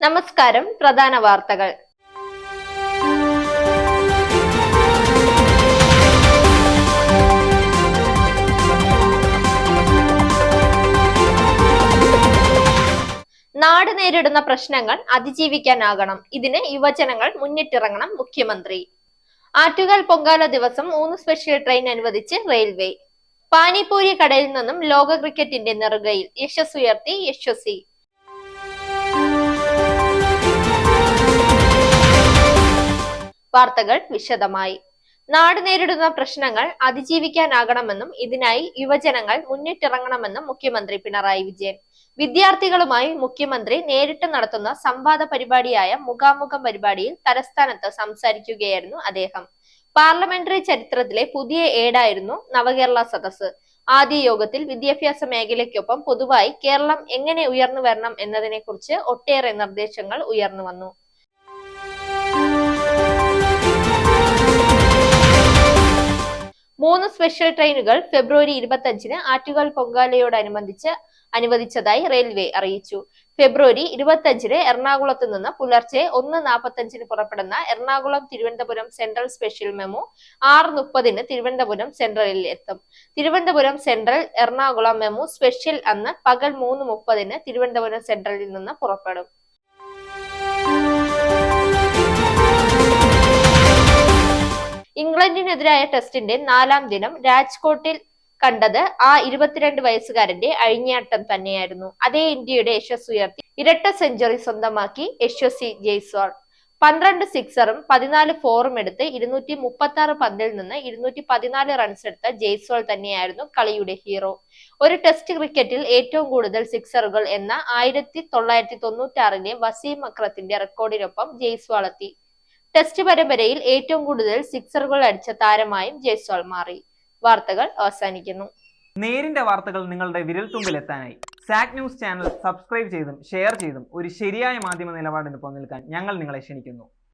നമസ്കാരം പ്രധാന വാർത്തകൾ. നാട് നേരിടുന്ന പ്രശ്നങ്ങൾ അതിജീവിക്കാനാകണം. ഇതിന് യുവജനങ്ങൾ മുന്നിട്ടിറങ്ങണം മുഖ്യമന്ത്രി. ആറ്റുകാൽ പൊങ്കാല ദിവസം മൂന്ന് സ്പെഷ്യൽ ട്രെയിൻ അനുവദിച്ച് റെയിൽവേ. പാനിപൂരി കടയിൽ നിന്നും ലോക ക്രിക്കറ്റിന്റെ നെറുകയിൽ യശസ്സുയർത്തി യശസ്വി. വാർത്തകൾ വിശദമായി. നാട് നേരിടുന്ന പ്രശ്നങ്ങൾ അതിജീവിക്കാനാകണമെന്നും ഇതിനായി യുവജനങ്ങൾ മുന്നിട്ടിറങ്ങണമെന്നും മുഖ്യമന്ത്രി പിണറായി വിജയൻ. വിദ്യാർത്ഥികളുമായി മുഖ്യമന്ത്രി നേരിട്ട് നടത്തുന്ന സംവാദ പരിപാടിയായ മുഖാമുഖം പരിപാടിയിൽ തലസ്ഥാനത്ത് സംസാരിക്കുകയായിരുന്നു അദ്ദേഹം. പാർലമെന്ററി ചരിത്രത്തിലെ പുതിയ ഏടായിരുന്നു നവകേരള സദസ് ആദ്യ യോഗത്തിൽ വിദ്യാഭ്യാസ മേഖലയ്ക്കൊപ്പം പൊതുവായി കേരളം എങ്ങനെ ഉയർന്നു വരണം എന്നതിനെക്കുറിച്ച് ഒട്ടേറെ നിർദ്ദേശങ്ങൾ ഉയർന്നു വന്നു. മൂന്ന് സ്പെഷ്യൽ ട്രെയിനുകൾ ഫെബ്രുവരി ഇരുപത്തഞ്ചിന് ആറ്റുകാൽ പൊങ്കാലയോടനുബന്ധിച്ച് അനുവദിച്ചതായി റെയിൽവേ അറിയിച്ചു. ഫെബ്രുവരി ഇരുപത്തഞ്ചിന് എറണാകുളത്ത് നിന്ന് പുലർച്ചെ ഒന്ന് നാൽപ്പത്തഞ്ചിന് പുറപ്പെടുന്ന Ernakulam Thiruvananthapuram central special MEMU ആറ് മുപ്പതിന് തിരുവനന്തപുരം സെൻട്രലിൽ എത്തും Thiruvananthapuram central Ernakulam MEMU special അന്ന് പകൽ മൂന്ന് മുപ്പതിന് തിരുവനന്തപുരം സെൻട്രലിൽ നിന്ന് പുറപ്പെടും. ഇംഗ്ലണ്ടിനെതിരായ ടെസ്റ്റിന്റെ നാലാം ദിനം രാജ്കോട്ടിൽ കണ്ടത് ആ ഇരുപത്തിരണ്ട് വയസ്സുകാരന്റെ അഴിഞ്ഞാട്ടം തന്നെയായിരുന്നു. അതേ ഇന്ത്യയുടെ യശസ് ഉയർത്തി. ഇരട്ട സെഞ്ചുറി സ്വന്തമാക്കി യശസ്വി ജയ്സ്വാൾ. പന്ത്രണ്ട് സിക്സറും പതിനാല് ഫോറും എടുത്ത് ഇരുന്നൂറ്റി മുപ്പത്തി ആറ് പന്തിൽ നിന്ന് ഇരുന്നൂറ്റി പതിനാല് റൺസ് എടുത്ത ജയ്സ്വാൾ തന്നെയായിരുന്നു കളിയുടെ ഹീറോ ഒരു ടെസ്റ്റ് ക്രിക്കറ്റിൽ ഏറ്റവും കൂടുതൽ സിക്സറുകൾ എന്ന ആയിരത്തി തൊള്ളായിരത്തി തൊണ്ണൂറ്റി ആറിലെ വസീം അക്രത്തിന്റെ റെക്കോർഡിനൊപ്പം ജയ്സ്വാൾ എത്തി. ടെസ്റ്റ് പരമ്പരയിൽ ഏറ്റവും കൂടുതൽ സിക്സറുകൾ അടിച്ച താരമായും ജയ്സ്വാൾ മാറി. വാർത്തകൾ അവസാനിക്കുന്നു. നേരിന്റെ വാർത്തകൾ നിങ്ങളുടെ വിരൽത്തുമ്പിൽ എത്താനായി സാക് ന്യൂസ് ചാനൽ സബ്സ്ക്രൈബ് ചെയ്തും ഷെയർ ചെയ്തും ഒരു ശരിയായ മാധ്യമ നിലപാടിന് പങ്കെടുക്കാൻ ഞങ്ങൾ നിങ്ങളെ ക്ഷണിക്കുന്നു.